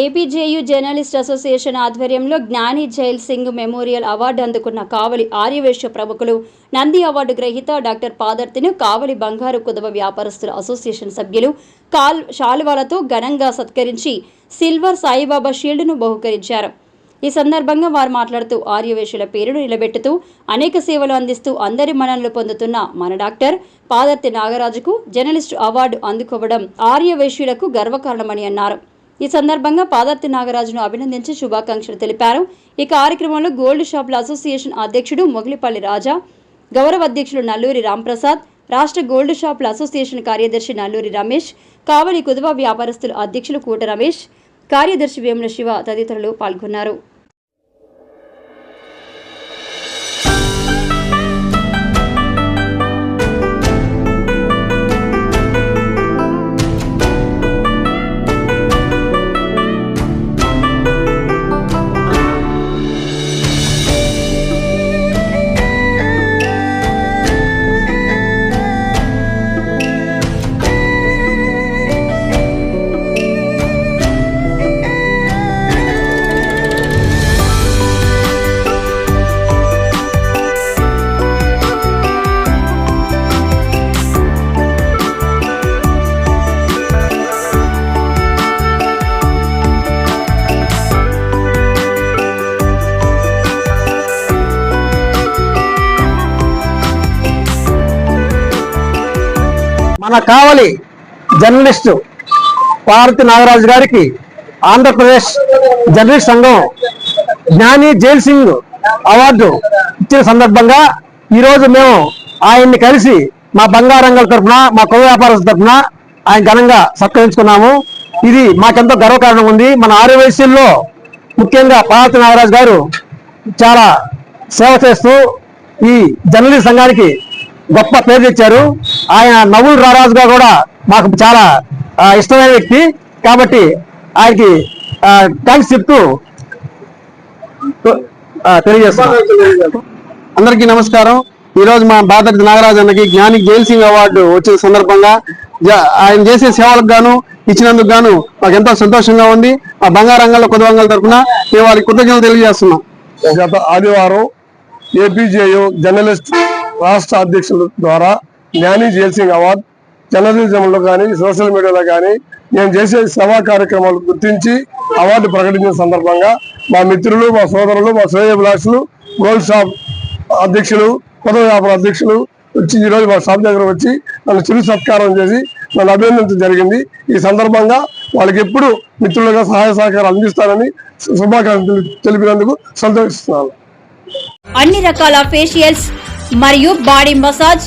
APJU journalist association ఆధ్వర్యంలో జ్ఞాని jail Singh memorial award అందుకున్న కావలి ఆర్యవేశ్య ప్రముఖులు నంది అవార్డు గ్రహీత డాక్టర్ పాదర్తిను కావలి బంగారు కుదవ వ్యాపారస్తుల అసోసియేషన్ సభ్యులు కాల్ శాలువాలతో ఘనంగా సత్కరించి సిల్వర్ సాయిబాబా షీల్డ్ను బహుకరించారు. ఈ సందర్భంగా వారు మాట్లాడుతూ ఆర్యవేశుల పేరును నిలబెట్టుతూ అనేక సేవలు అందిస్తూ అందరి మన్ననలు పొందుతున్న మన డాక్టర్ పాదర్తి నాగరాజుకు జర్నలిస్టు అవార్డు అందుకోవడం ఆర్యవేశ్యులకు గర్వకారణమని అన్నారు. ఈ సందర్భంగా పాదర్తి నాగరాజును అభినందించి శుభాకాంక్షలు తెలిపారు. ఈ కార్యక్రమంలో గోల్డ్ షాపుల అసోసియేషన్ అధ్యక్షుడు మొగిలిపల్లి రాజా గౌరవ అధ్యక్షులు నల్లూరి రాంప్రసాద్ రాష్ట్ర గోల్డ్ షాపుల అసోసియేషన్ కార్యదర్శి నల్లూరి రమేష్ కావలి కుదువ వ్యాపారస్తుల అధ్యక్షులు కూట రమేష్ కార్యదర్శి వేముల శివ తదితరులు పాల్గొన్నారు. మన కావలి జర్నలిస్టు పార్వతి నాగరాజు గారికి ఆంధ్రప్రదేశ్ జర్నలిస్ట్ సంఘం జ్ఞాని జైల్ సింగ్ అవార్డు ఇచ్చిన సందర్భంగా ఈరోజు మేము ఆయన్ని కలిసి మా బంగారంగల తరఫున మా కొవ్వ వ్యాపారస్తుల తరఫున ఆయన ఘనంగా సత్కరించుకున్నాము. ఇది మాకెంతో గర్వకారణం ఉంది. మన ఆరు వయసుల్లో ముఖ్యంగా పార్వతి నాగరాజు గారు చాలా సేవ చేస్తూ ఈ జర్నలిస్ట్ సంఘానికి గొప్ప పేరు తెచ్చారు. ఆయన నవ్వులు రారాజుగా కూడా మాకు చాలా ఇష్టమైన వ్యక్తి. కాబట్టి ఆయనకి థ్యాంక్స్ చెప్తూ ఆ, అందరికీ నమస్కారం. ఈ రోజు మా బాదర్తి నాగరాజ్ అన్నకి జ్ఞాని జైల్ సింగ్ అవార్డు వచ్చిన సందర్భంగా ఆయన చేసే సేవలకు గాను ఇచ్చినందుకు గాను మాకు ఎంతో సంతోషంగా ఉంది. మా బంగారంగంలో కొద్దివంగల తరఫున మేము వారికి కృతజ్ఞతలు తెలియజేస్తున్నాం. గత ఆదివారం ఏపీజేయు జర్నలిస్ట్ రాష్ట్ర అధ్యక్షుల ద్వారా జ్ఞాని జైల్ సింగ్ అవార్డ్ జర్నలిజంలో కానీ సోషల్ మీడియాలో కానీ నేను చేసే సేవా కార్యక్రమాలు గుర్తించి అవార్డు ప్రకటించిన సందర్భంగా మా మిత్రులు మా సోదరులు మా శ్రేయభిలాషులు గోల్డ్ షాప్ అధ్యక్షులు కొత్త వ్యాపార అధ్యక్షులు వచ్చి ఈ రోజు మా షాప్ దగ్గర వచ్చి నన్ను చిరు సత్కారం చేసి నన్ను అభినందించడం జరిగింది. ఈ సందర్భంగా వాళ్ళకి ఎప్పుడు మిత్రులుగా సహాయ సహకారం అందిస్తానని శుభాకాంక్షలు తెలిపినందుకు సంతోషిస్తున్నాను. అన్ని రకాల ఫేషియల్స్ మరియు బాడీ మసాజ్